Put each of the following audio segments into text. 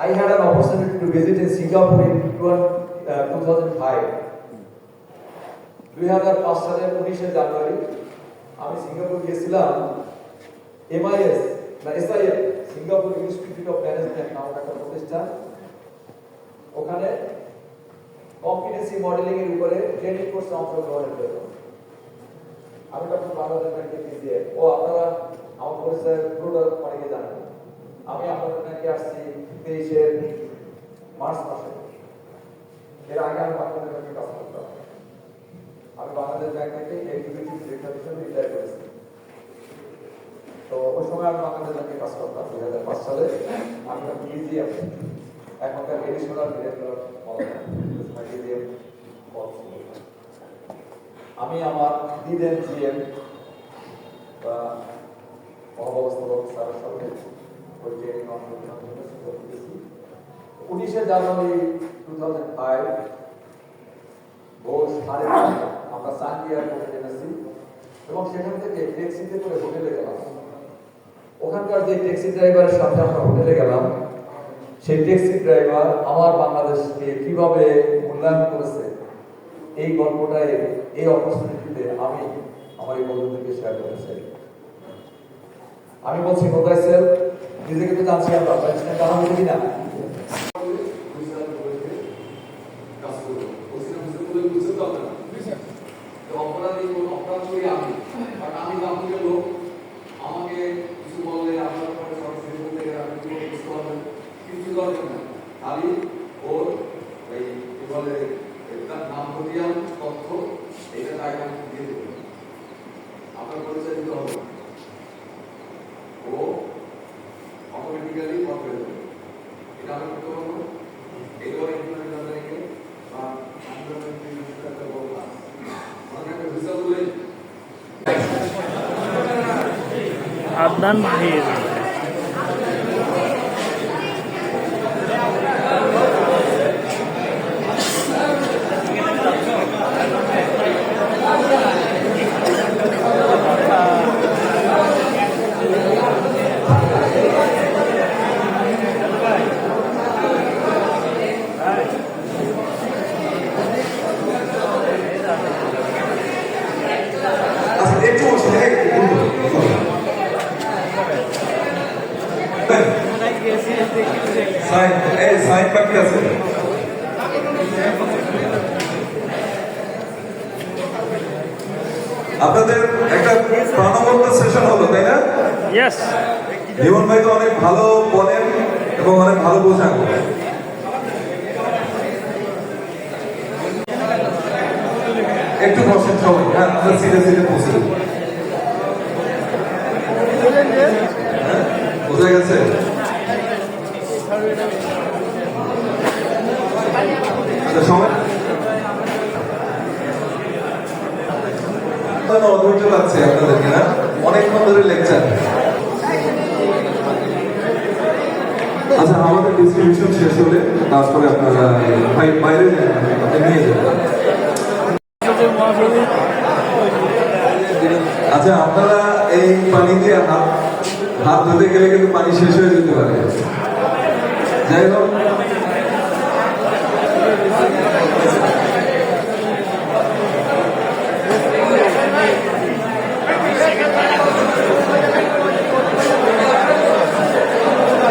I had an opportunity to visit in Singapore in uh, 2005. দুই হাজার পাঁচ সালের উনিশে জানুয়ারি আমি সিঙ্গাপুর গিয়েছিলাম এমআইএস না SIF Singapore institute of management নামক একটা প্রতিষ্ঠান। ওখানে কম্পিটেন্সি মডেলিং এর উপরে ট্রেনিং কোর্সে অংশগ্রহণের জন্য। আমি তখন বাংলাদেশ ব্যাংকে দিয়ে ও আপনারা আমার পরিচয় পুরোটা আমি আপনাদের ব্যাংকে আসছি তেইশের মার্চ মাসে। এর আগে আমি বাংলাদেশ ব্যাংকে কাজ করতাম আমি বাংলাদেশ ব্যাংক থেকে এক্সিকিউটিভ ডিরেক্টর হিসেবে রিটায়ার করেছি। তো ওই সময় আমি বাংলাদেশ ব্যাংকে কাজ করতাম, দুই হাজার পাঁচ সালে। আমি মিউজিয়াম এখনকার এডিশনাল ডিরেক্টর আমি আমার দিদেন জিএম বা মহাব্যবস্থাপক স্যারের সাথে উনিশে জানুয়ারি টু থাউজেন্ড ফাইভ সেই ট্যাক্সি ড্রাইভার আমার বাংলাদেশকে কীভাবে মূল্যায়ন করেছে, এই গল্পটাই, এই অপরচুনিটিতে আমি আমার এই বন্ধুদেরকে শেয়ার চাই। আমি বলছি, কোথায় স্যার নিজেকে তো জানছি আমরা প্রেসিডেন্ট জানা হলো কিনা অপরাধী অপরাধ করি আমি বাট আমি বাপুকে আমাকে কিছু বললে আপনার পরে সরাসরি বলতে গেলে আমি কিছু পারবেন কিছু দরকার না খালি ওর এই বলে তার নাম প্রতিয়ান তথ্য এটা দিয়ে আপনার পরিচয় দিতে হবে না। ও অটোমেটিক্যালি পথ হয়ে যাবে এটা আমি করতে পারব না। এইভাবে ইমপ্লিমেন্ট করতে গেলে বা ইমপ্লিমেন্ট করতে বড় কাজ আমাকে একটা ভিসা বলে আদনান ভাইয়ের। আচ্ছা একটু বসে হ্যাঁ একটু বলুন। সাইন এই সাইন আছে আপনাদের একটা প্রাণবন্ত সেশন হলো তাই না? ইয়েস জীবন ভাই তো অনেক ভালো বলেন এবং অনেক ভালো বোঝান। একটু বসেন সবাই হ্যাঁ সিটে সিটে বসে হ্যাঁ, বোঝা গেছে আচ্ছা সবাই অধৈর্য লাগছে আপনাদেরকে, না? অনেকক্ষণ ধরে লেকচার আচ্ছা আমাদের ডিস্ট্রিবিউশন শেষ হলে তারপরে আপনারা বাইরে নিয়ে যান। আচ্ছা আপনারা এই পানি দিয়ে হাত হাত ধুতে গেলে কিন্তু পানি শেষ হয়ে যেতে পারে। যাই হোক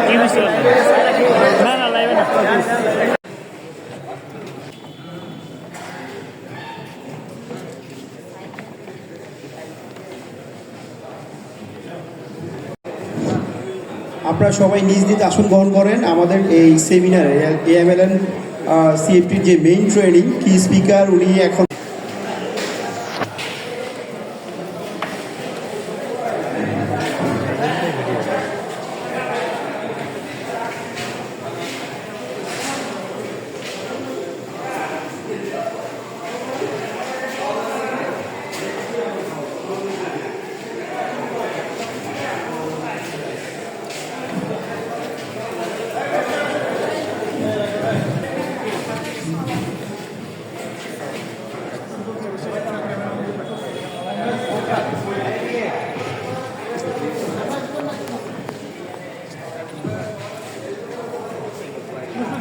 কি হয়েছিল না না লাইবে না আপনারা সবাই নিজ নিজ আসন গ্রহণ করেন। আমাদের এই সেমিনারে এএমএলএন সিএফটির যে মেইন ট্রেনিং কি স্পিকার উনি এখন